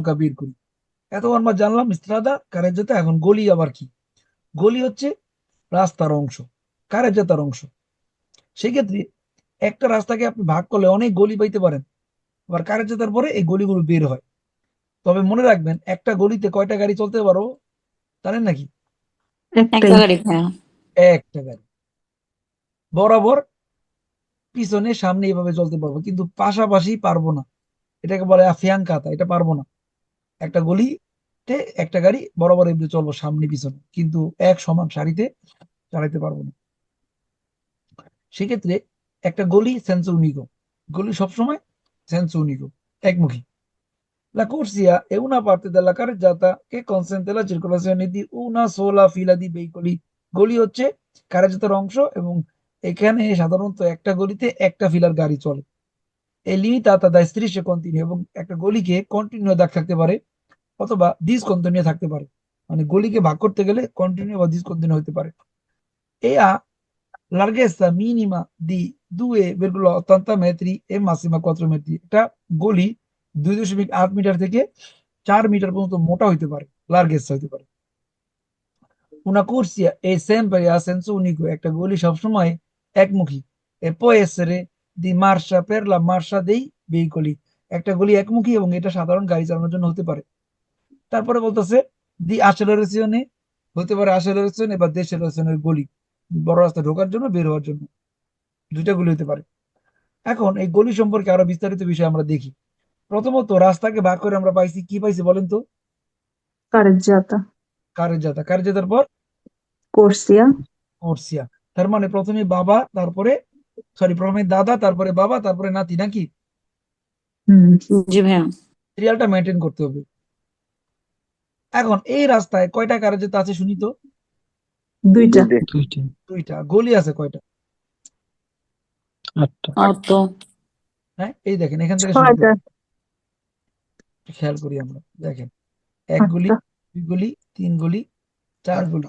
সংখ্যা বের করি। এত আমরা জানলাম স্ত্রাদা কারেজাতা এখন গলি আবার কি? গলি হচ্ছে রাস্তার অংশ কারেজাতার অংশ। সেক্ষেত্রে একটা রাস্তাকে আপনি ভাগ করলে অনেক গলি পাইতে পারেন আবার কারেজাতার পরে এই গলিগুলো বের হয়। তবে মনে রাখবেন একটা গলিতে কয়টা গাড়ি চলতে পারো জানেন নাকি? একটা গাড়ি একটা গাড়ি। বরাবর পিছনে সামনে এইভাবে চলতে পারব কিন্তু পাশাপাশি পারব না। এটাকে বলে আফিয়াঙ্কাতা এটা পারব না। একটা গলিতে একটা গাড়ি বরাবর এমনি চলবো সামনে পিছনে। কিন্তু এক সমান সারিতে চালাইতে পারব না। সেক্ষেত্রে একটা গলি সেন্সো উনিকো গলি সবসময় সেন্সো উনিকো একমুখী। La corsia è una parte della carreggiata che consente la circolazione di una sola fila di veicoli. গলি হচ্ছে কারেজাতার অংশ এবং এখানে সাধারণত একটা গলিতে একটা ফিলার গাড়ি চলে। এই লিমিটাতা da strisce continue এবং একটা গলিকে কন্টিনিউ দাগ থাকতে পারে। অথবা ডিসকন্টিনিউ থাকতে পারে। মানে গলিকে ভাগ করতে গেলে কন্টিনিউ বা ডিসকন্টিনিউ হতে পারে। এয়া e ha larghezza minima di 2,80 metri e massima 4 metri এটা গলি দুই দশমিক আট মিটার থেকে চার মিটার পর্যন্ত মোটা হইতে পারে লার্গেস্ট হইতে পারে। una corsia è sempre a senso unico একটা গলি সবসময় একমুখী। e può essere di marcia per la marcia dei veicoli একটা গলি একমুখী এবং এটা সাধারণ গাড়ি চালানোর জন্য হতে পারে। তারপরে বলতেছে দি accelerazione হতে পারে accelerazione বা deceleration গলি বড় রাস্তা ঢোকার জন্য বের হওয়ার জন্য। দুইটা গলি হতে পারে। এখন এই গলি সম্পর্কে আরও বিস্তারিত বিষয় আমরা দেখি। প্রথমত রাস্তাকে ভাগ করে আমরা পাইছি কি পাইছি বলেন তো? carreggiata, কারের জাতা কারের জাতার পর? corsia, কোর্সিয়া। তার মানে প্রথমে বাবা তারপরে সরি প্রথমে দাদা তারপরে বাবা তারপরে নাতি নাকি? জি ভাইয়া। সিরিয়ালটা মেনটেন করতে হবে। এখন এই রাস্তায় কয়টা কারের জাতা আছে শুনি তো? দুইটা, দুইটা। গলি আছে কয়টা? আটটা। হ্যাঁ এই দেখেন এখান থেকে করি খেয়াল করি আমরা দেখেন। এক গলি দুই গলি তিন গলি চার গলি।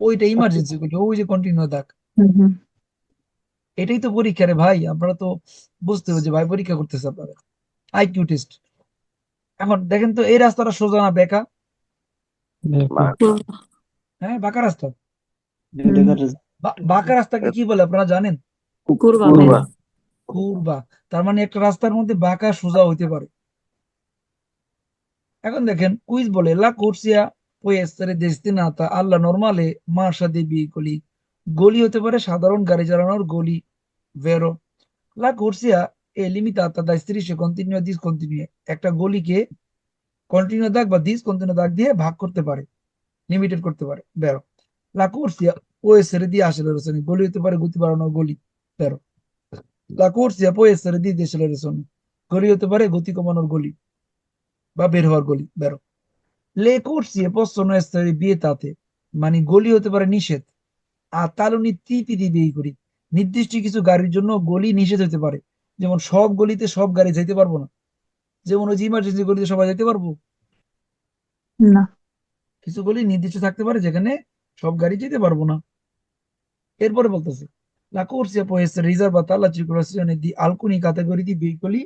ওইটা ইমার্জেন্সি গলি ওই যে কন্টিনিউ দাগ হুম, এটাই তো পরীক্ষা রে ভাই আপনারা তো বুঝতে হবে যে ভাই পরীক্ষা করতেছে আপনারা। আইকিউ টেস্ট এখন দেখেন তো এই রাস্তাটা সোজা না বেকা? দেখো হ্যাঁ বাঁকা রাস্তা। বাঁকা রাস্তাকে কি বলে আপনারা জানেন? কুরবা। তার মানে একটা রাস্তার মধ্যে বাঁকা সোজা হইতে পারে। এখন দেখেন কুইজ বলে লা কোর্সিয়া può essere destinata alla normale marcia dei veicoli গলি। হতে পারে সাধারণ গাড়ি চালানোর গলি ভেরো। লা কোর্সিয়া è limitata da strisce continue e discontinue একটা গলিকে কন্টিনিউ দাগ বা ডিসকন্টিনিউ দাগ দিয়ে ভাগ করতে পারে লিমিটেড করতে পারে, বেরো। লা কোর্সিয়া può essere di accelerazione গলি হতে পারে, গতি বাড়ানোর গলি, বেরো। লা কোর্সিয়া può essere di decelerazione গলি হতে পারে, গতি কমানোর গলি, বা বের হওয়ার গলি, বেরো। le corsie possono essere vietate মানে গলি হতে পারে নিষেধ। আর taluni tipi di veicoli নির্দিষ্ট কিছু গাড়ির জন্য গলি নিষেধ হতে পারে। যেমন সব গলিতে সব গাড়ি যেতে পারব না যেমন ওই যে ইমার্জেন্সি গলিতে সবাই যেতে পারব? না, কিছু গলি নির্দিষ্ট থাকতে পারে যেখানে সব গাড়ি যেতে পারব না। এরপরে বলতেছে la corsia può essere riservata alla circolazione di alcuni categorie di veicoli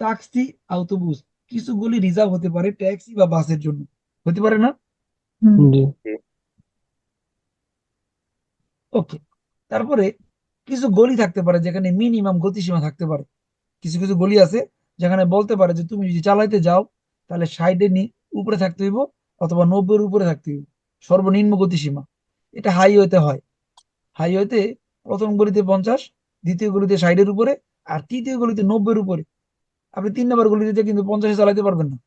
taxi autobus কিছু গলি রিজার্ভ হতে পারে ট্যাক্সি বা বাসের জন্য। হতে পারে না? ওকে তারপরে কিছু গলি থাকতে পারে যেখানে মিনিমাম গতিসীমা থাকতে পারে। কিছু কিছু গলি আছে যেখানে বলতে পারে যে তুমি যদি চালাইতে যাও, তাহলে ষাটে উপরে থাকতে হইব অথবা নব্বইয়ের উপরে থাকতে হইব। সর্বনিম্ন গতিসীমা। এটা হাইওয়েতে হয়। হাইওয়েতে প্রথম গলিতে পঞ্চাশ, দ্বিতীয় গলিতে ষাটের উপরে, আর তৃতীয় গলিতে নব্বইয়ের উপরে। আপনি তিন নম্বর গলিতে কিন্তু পঞ্চাশে চালাইতে পারবেন না।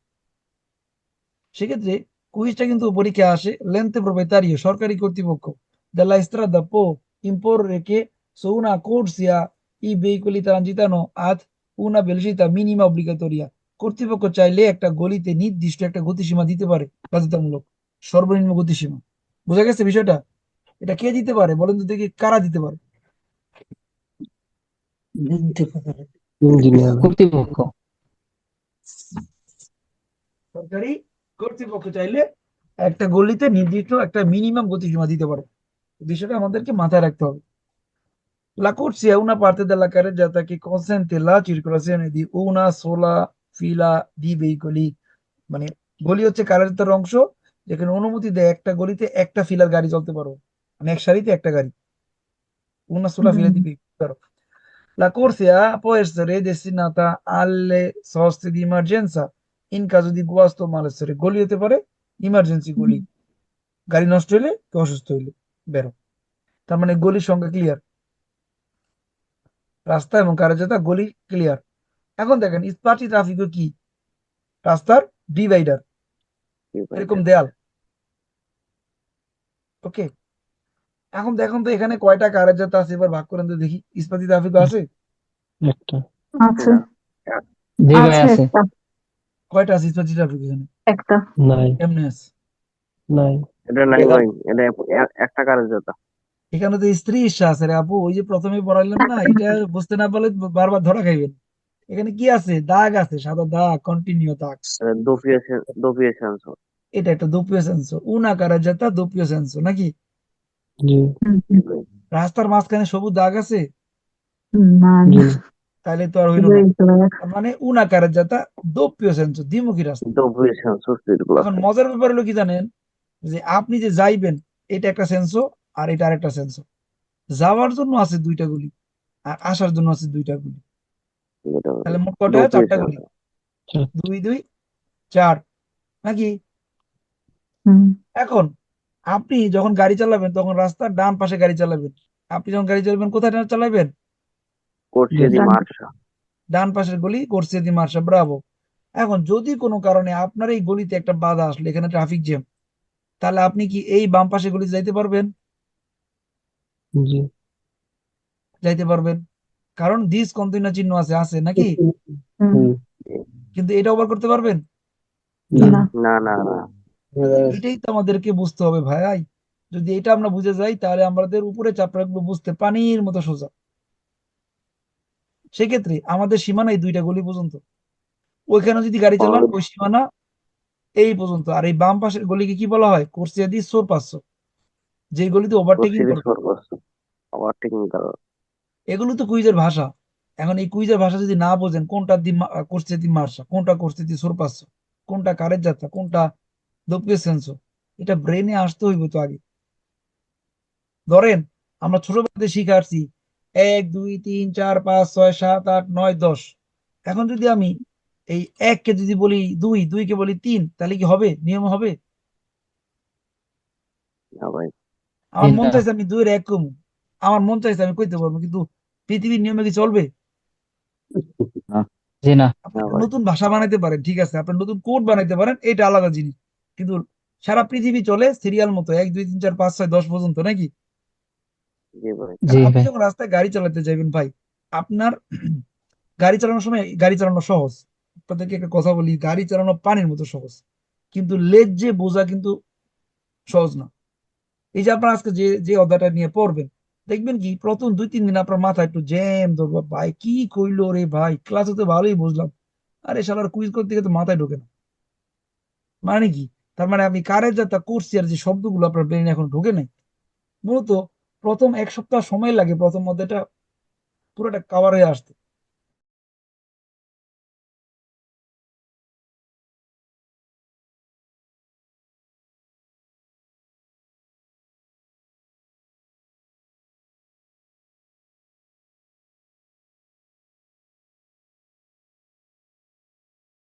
সেক্ষেত্রে কুইজটা কিন্তু পরীক্ষা আসে লেন্তে প্রোপ্রাইতারিও সরকারি কর্তৃপক্ষ। Della strada può imporre che su una corsia i veicoli transitano ad una velocità minima obbligatoria কর্তৃপক্ষ চাইলে একটা গলিতে নির্দিষ্ট একটা গতিসীমা দিতে পারে বাধ্যতামূলক। সর্বনিম্ন গতিসীমা। বোঝা গেছে বিষয়টা? এটা কে দিতে পারে? বলেন তো দেখি কারা দিতে পারে। কর্তৃপক্ষ। সরকারি কর্তৃপক্ষ চাইলে একটা গলিতে নির্দিষ্ট একটা মিনিমাম গতিসীমা দিতে পারে। বিষয়টা আমাদেরকে মাথায় রাখতে হবে। La corsia è una parte della carreggiata che consente la circolazione di una sola fila di veicoli মানে গলি হচ্ছে কারের জাতার অংশ যেখানে অনুমতি দেয় একটা গলিতে একটা ফিলার গাড়ি চলতে পারো মানে এক সারিতে একটা গাড়ি una sola fila di veicoli. La corsia può essere destinata alle soste di emergenza in caso di guasto malessere. গলি হতে পারে ইমার্জেন্সি গলি গাড়ি নষ্ট হলে কেউ অসুস্থ হইলে বেরো তার মানে গলির সংখ্যা ক্লিয়ার রাস্তা এবং কার্যতা গলি ক্লিয়ার এখন দেখেন ইস্পাটি ট্রাফিকও কি? রাস্তার ডিভাইডার এরকম দেয়াল। ওকে এখন দেখুন তো এখানে কয়টা কারের কার্যতা আছে এবার ভাগ করেন তো দেখি। ইস্পাতি ট্রাফিক আছে? একটা। আছে। জি ভাই আছে। আছে কয়টা আছে ইস্পাতি ট্রাফিক এখানে? একটা। নাই। এমনি আছে নাই। এটা নাই ভাই এটা একটা কারের জুতা এখানে তো স্ত্রী ঈর্ষা আছে রে আপু ওই যে প্রথমে পড়াইলাম না এটা বুঝতে না পারলে বারবার ধরা খাইবেন। এখানে কি আছে? দাগ আছে সাদা দাগ কন্টিনিউ দাগ। এটা একটা দোপিও সেন্সো উনা কারাজাতা দোপিও সেন্সো নাকি। রাস্তার মাঝখানে সবুজ দাগ আছে? তাহলে তো আর হইল মানে উনা কারাজাতা দোপিও সেন্সো দ্বিমুখী রাস্তা। senso এখন মজার ব্যাপার হলো কি জানেন? যে আপনি যে যাইবেন এটা একটা সেন্সো আর এটা আরেকটা সেন্সর যাওয়ার জন্য আছে দুইটা গুলি আর আসার জন্য আছে দুইটা গুলি। তাহলে মোট কটা চারটা গুলি। দুই দুই চার। নাকি? এখন আপনি যখন গাড়ি চালাবেন তখন রাস্তার ডান পাশে গাড়ি চালাবেন। আপনি যখন গাড়ি চালাবেন কোথায় চালাবেন? ডান পাশের গলি করছে দি মার্শা ব্রাভো। এখন যদি কোনো কারণে আপনার এই গলিতে একটা বাধা আসলো এখানে ট্রাফিক জ্যাম তাহলে আপনি কি এই বাম পাশে গলিতে যাইতে পারবেন? জি। যাইতে পারবেন। কারণ দিস কন্টিনিউ চিহ্ন আছে আছে নাকি? কিন্তু এটা ওভার করতে পারবেন? না। না না না এটাই তো আমাদেরকে বুঝতে হবে ভাই। যদি এটা আমরা বুঝে যাই তাহলে আমাদের উপরে চাপ রাখব বুঝতে পানির মতো সোজা। সেক্ষেত্রে আমাদের সীমানা এই দুইটা গলি পর্যন্ত। ওইখানে যদি গাড়ি চালান ওই সীমানা এই পর্যন্ত। আর এই বাম পাশের গলিকে কি বলা হয়? কোর্সিয়া দি সোর পাঁচশো। যে গলিতে ওভারটেকিং করা। এগুলো তো কুইজের ভাষা। এখন এই কুইজের ভাষা যদি না বোঝেন কোনটা দি কোর্সিয়া দি মার্সা কোনটা কোর্সিয়া দি সোর পাঁচশো কোনটা কারের যাত্রা কোনটা দোপিও সেন্সো এটা ব্রেনে আসতে হইব তো আগে। ধরেন আমরা ছোটবেলাতে শিখে আসছি এক দুই তিন চার পাঁচ ছয় সাত আট নয় দশ। এখন যদি আমি এই এককে যদি বলি দুই দুইকে বলি তিন তাহলে কি হবে? নিয়ম হবে? না ভাই। আমার মন চাইছে আমি দুইয়ের এক কমু। আমার মন চাইছে আমি কইতে পারব কিন্তু পৃথিবীর নিয়মে কি চলবে? জি না। নতুন ভাষা বানাইতে পারেন ঠিক আছে। আপনি নতুন কোড বানাইতে পারেন এটা আলাদা জিনিস। কিন্তু সারা পৃথিবী চলে সিরিয়াল মতো এক দুই তিন চার পাঁচ ছয় দশ পর্যন্ত নাকি? জি আপনি ভাই। যখন রাস্তায় গাড়ি চালাতে যাবেন ভাই আপনার গাড়ি চালানোর সময় গাড়ি চালানো সহজ। আপনাদেরকে একটা কথা বলি গাড়ি চালানো পানির মতো সহজ। কিন্তু লেজ যে বোঝা কিন্তু সহজ না। এই যে আপনার আজকে যে যে অধ্যায়টা নিয়ে পড়বেন, দেখবেন কি, প্রথম দুই, তিন দিন আপনার মাথা একটু জ্যাম, ধরবো, ভাই, কি কইলো রে ভাই? ক্লাসে তো ভালোই বুঝলাম। আরে শালার কুইজ করতে গিয়ে তো মাথায় ঢোকে না। মানে কি? তার মানে আপনি কারের যাত্রা করছি আর যে শব্দগুলো আপনার ব্রেনে এখন ঢোকে নাই। মূলত প্রথম এক সপ্তাহ সময় লাগে প্রথম অধ্যায়টা পুরোটা কাভার হয়ে আসতে।